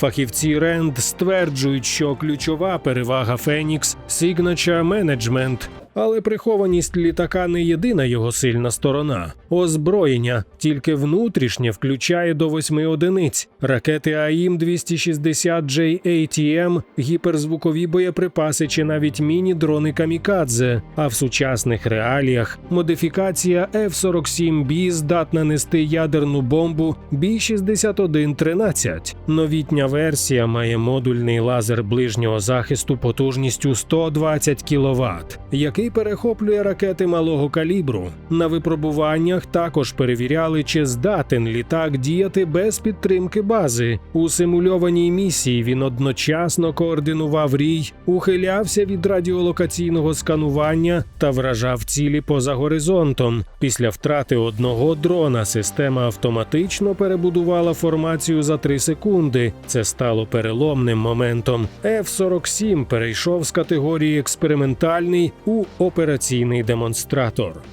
Фахівці Ренд стверджують, що ключова перевага Фенікс Signature Management. Але прихованість літака не єдина його сильна сторона. Озброєння тільки внутрішнє включає до восьми одиниць. Ракети АІМ 260 JATM, гіперзвукові боєприпаси чи навіть міні-дрони камікадзе. А в сучасних реаліях модифікація F-47B здатна нести ядерну бомбу B-6113. Новітня версія має модульний лазер ближнього захисту потужністю 120 кВт, який перехоплює ракети малого калібру. На випробуваннях також перевіряли, чи здатен літак діяти без підтримки бази. У симульованій місії він одночасно координував рій, ухилявся від радіолокаційного сканування та вражав цілі поза горизонтом. Після втрати одного дрона система автоматично перебудувала формацію за 3 секунди. Це стало переломним моментом. F-47 перейшов з категорії експериментальний у операційний демонстратор.